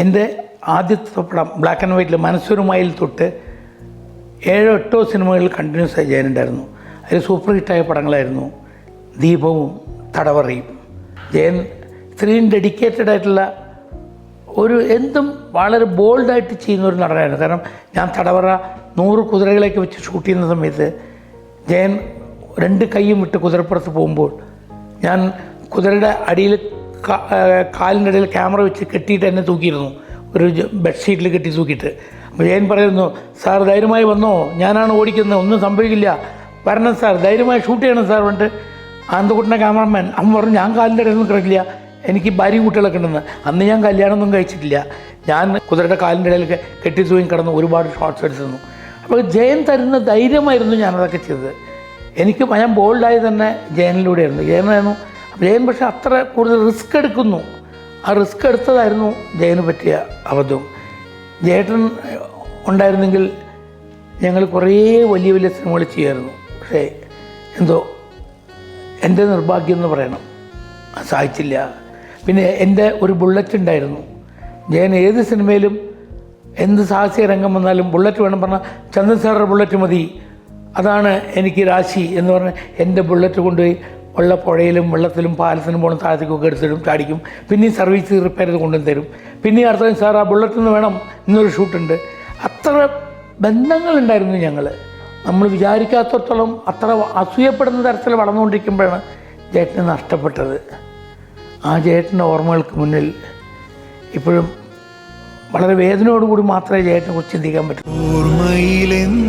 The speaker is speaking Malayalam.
എന്റെ ആദ്യത്തെ പടം ബ്ലാക്ക് ആൻഡ് വൈറ്റിൽ മനസ്സൊരുമായിൽ തൊട്ട് ഏഴോ എട്ടോ സിനിമകൾ കണ്ടിന്യൂസ് ആയി ചെയ്യാനുണ്ടായിരുന്നു അതിൽ സൂപ്പർ ഹിറ്റായ പടങ്ങളായിരുന്നു ദീപവും തടവറയും. ജയൻ ഇത്രയും ഡെഡിക്കേറ്റഡ് ആയിട്ടുള്ള ഒരു എന്തും വളരെ ബോൾഡായിട്ട് ചെയ്യുന്ന ഒരു നടനായിരുന്നു. കാരണം ഞാൻ തടവറ നൂറ് കുതിരകളെയൊക്കെ വെച്ച് ഷൂട്ട് ചെയ്യുന്ന സമയത്ത് ജയൻ രണ്ട് കൈയും വിട്ട് കുതിരപ്പുറത്ത് പോകുമ്പോൾ ഞാൻ കുതിരയുടെ അടിയിൽ കാലിന്റെ ഇടയിൽ ക്യാമറ വെച്ച് കെട്ടിയിട്ട് എന്നെ തൂക്കിയിരുന്നു. ഒരു ബെഡ്ഷീറ്റിൽ കെട്ടി തൂക്കിയിട്ട്. അപ്പോൾ ജയൻ പറയുന്നു സാർ ധൈര്യമായി വന്നോ? ഞാനാണ് ഓടിക്കുന്നത്. ഒന്നും സംഭവിക്കില്ല. വരണം സാർ. ധൈര്യമായി ഷൂട്ട് ചെയ്യണം സാർ പറഞ്ഞിട്ട് ആന്തക്കുട്ടന്റെ ക്യാമറമാൻ അമ്മ പറഞ്ഞു ഞാൻ കാലിന്റെ ഇടയിൽ കിടക്കില്ല. എനിക്ക് ഭാര്യയും കുട്ടികളൊക്കെ ഉണ്ടെന്ന് അന്ന് ഞാൻ കല്യാണമൊന്നും കഴിച്ചിട്ടില്ല. ഞാൻ കുതിരയുടെ കാലിന്റെ ഇടയിൽ കെട്ടി തൂങ്ങി കിടന്ന് ഒരുപാട് ഷോർട്സ് എടുത്തിരുന്നു. അപ്പോൾ ജയൻ തരുന്ന ധൈര്യമായിരുന്നു ഞാനതൊക്കെ ചെയ്തത്. എനിക്ക് ഞാൻ ബോൾഡായി തന്നെ ജയനിലൂടെയായിരുന്നു. ജയനായിരുന്നു ജയൻ പക്ഷേ അത്ര കൂടുതൽ റിസ്ക് എടുക്കുന്നു. ആ റിസ്ക് എടുത്തതായിരുന്നു ജയന് പറ്റിയ അബദ്ധം. ജേട്ടൻ ഉണ്ടായിരുന്നെങ്കിൽ ഞങ്ങൾ കുറേ വലിയ വലിയ സിനിമകൾ ചെയ്യുമായിരുന്നു പക്ഷേ എന്തോ എന്റെ നിർഭാഗ്യം എന്ന് പറയണം. സാധിച്ചില്ല. പിന്നെ എന്റെ ഒരു ബുള്ളറ്റ് ഉണ്ടായിരുന്നു. ഞാൻ ഏത് സിനിമയിലും എന്ത് സാഹസിക രംഗം വന്നാലും ബുള്ളറ്റ് വേണം പറഞ്ഞാൽ ചന്ദ്രൻ സാറുടെ ബുള്ളറ്റ് മതി. അതാണ് എനിക്ക് രാശി എന്ന് പറഞ്ഞ് എന്റെ ബുള്ളറ്റ് കൊണ്ടുപോയി ഉള്ള പുഴയിലും വെള്ളത്തിലും പാലത്തിനും പോകണം താഴത്തേക്കൊക്കെ എടുത്തിടും ചാടിക്കും. പിന്നെയും സർവീസ് റിപ്പയർ ചെയ്ത് കൊണ്ടുവന്ന് തരും. പിന്നെ അടുത്ത സാർ ആ ബുള്ളറ്റിൽ നിന്ന് വേണം. ഇന്നൊരു ഷൂട്ടുണ്ട് അത്ര ബന്ധങ്ങളുണ്ടായിരുന്നു ഞങ്ങൾ നമ്മൾ വിചാരിക്കാത്തത്തോളം അത്ര അസൂയപ്പെടുന്ന തരത്തിൽ വളർന്നുകൊണ്ടിരിക്കുമ്പോഴാണ് ജേട്ടന് നഷ്ടപ്പെട്ടത്. ആ ജേട്ടന്റെ ഓർമ്മകൾക്ക് മുന്നിൽ ഇപ്പോഴും വളരെ വേദനയോടുകൂടി മാത്രമേ ജേട്ടനെ കുറിച്ച് ചിന്തിക്കാൻ പറ്റൂ. ഓർമ്മയിലെന്നും